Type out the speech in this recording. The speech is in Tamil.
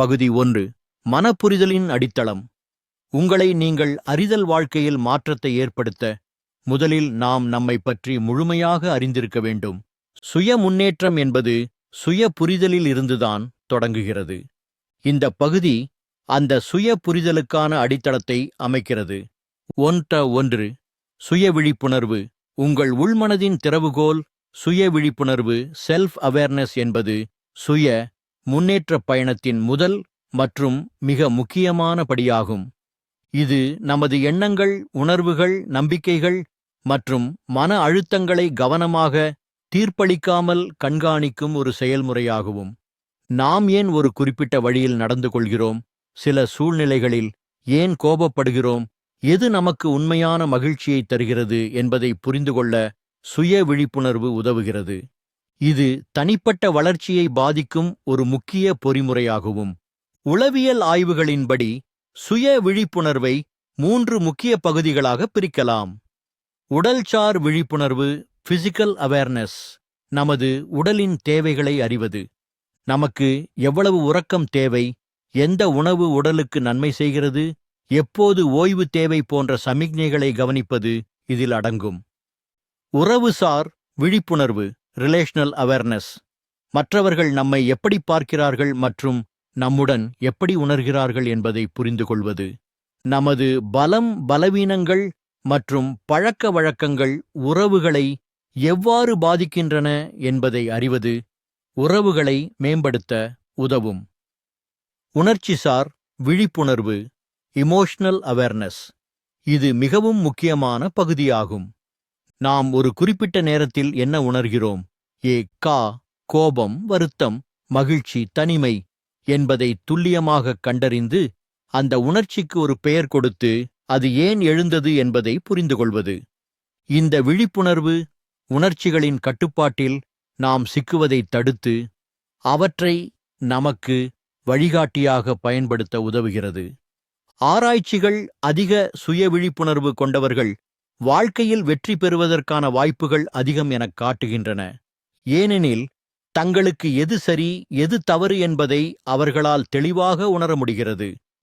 பகுதி ஒன்று மனப்புரிதலின் அடித்தளம். உங்களை நீங்கள் அறிதல் வாழ்க்கையில் மாற்றத்தை ஏற்படுத்த முதலில் நாம் நம்மை பற்றி முழுமையாக அறிந்திருக்க வேண்டும். சுய முன்னேற்றம் என்பது சுய புரிதலில் இருந்துதான் தொடங்குகிறது. இந்த பகுதி அந்த சுய புரிதலுக்கான அடித்தளத்தை அமைக்கிறது. ஒன்ற ஒன்று சுய விழிப்புணர்வு. உங்கள் உள்மனதின் திறவுகோல் சுய விழிப்புணர்வு செல்ஃப் அவேர்னஸ் என்பது சுய முன்னேற்றப் பயணத்தின் முதல் மற்றும் மிக முக்கியமான படியாகும் இது நமது எண்ணங்கள் உணர்வுகள் நம்பிக்கைகள் மற்றும் மன அழுத்தங்களை கவனமாக தீர்ப்பளிக்காமல் கண்காணிக்கும் ஒரு செயல்முறையாகவும். நாம் ஏன் ஒரு குறிப்பிட்ட வழியில் நடந்து கொள்கிறோம்? சில சூழ்நிலைகளில் ஏன் கோபப்படுகிறோம்? எது நமக்கு உண்மையான மகிழ்ச்சியை தருகிறது என்பதை புரிந்து கொள்ள சுய விழிப்புணர்வு உதவுகிறது. இது தனிப்பட்ட வளர்ச்சியை பாதிக்கும் ஒரு முக்கிய பொறிமுறையாகவும். உளவியல் ஆய்வுகளின்படி சுய விழிப்புணர்வை மூன்று முக்கிய பகுதிகளாக பிரிக்கலாம். உடல்சார் விழிப்புணர்வு பிசிக்கல் அவேர்னஸ் நமது உடலின் தேவைகளை அறிவது. நமக்கு எவ்வளவு உறக்கம் தேவை எந்த உணவு உடலுக்கு நன்மை செய்கிறது எப்போது ஓய்வு தேவை போன்ற சமிக்ஞைகளை கவனிப்பது இதில் அடங்கும். உறவுசார் விழிப்புணர்வு ரிலேஷனல் அவேர்னஸ் மற்றவர்கள் நம்மை எப்படி பார்க்கிறார்கள் மற்றும் நம்முடன் எப்படி உணர்கிறார்கள் என்பதை புரிந்து கொள்வது நமது பலம் பலவீனங்கள் மற்றும் பழக்க வழக்கங்கள் உறவுகளை எவ்வாறு பாதிக்கின்றன என்பதை அறிவது உறவுகளை மேம்படுத்த உதவும். உணர்ச்சிசார் விழிப்புணர்வு இமோஷனல் அவேர்னஸ் இது மிகவும் முக்கியமான பகுதியாகும். நாம் ஒரு குறிப்பிட்ட நேரத்தில் என்ன உணர்கிறோம்? ஏ கா கோபம் வருத்தம் மகிழ்ச்சி தனிமை என்பதை துல்லியமாகக் கண்டறிந்து அந்த உணர்ச்சிக்கு ஒரு பெயர் கொடுத்து அது ஏன் எழுந்தது என்பதை புரிந்து கொள்வது இந்த விழிப்புணர்வு உணர்ச்சிகளின் கட்டுப்பாட்டில் நாம் சிக்குவதைத் தடுத்து அவற்றை நமக்கு வழிகாட்டியாக பயன்படுத்த உதவுகிறது. ஆராய்ச்சிகள் அதிக சுய விழிப்புணர்வு கொண்டவர்கள் வாழ்க்கையில் வெற்றி பெறுவதற்கான வாய்ப்புகள் அதிகம் எனக் காட்டுகின்றன. ஏனெனில் தங்களுக்கு எது சரி எது தவறு என்பதை அவர்களால் தெளிவாக உணர முடிகிறது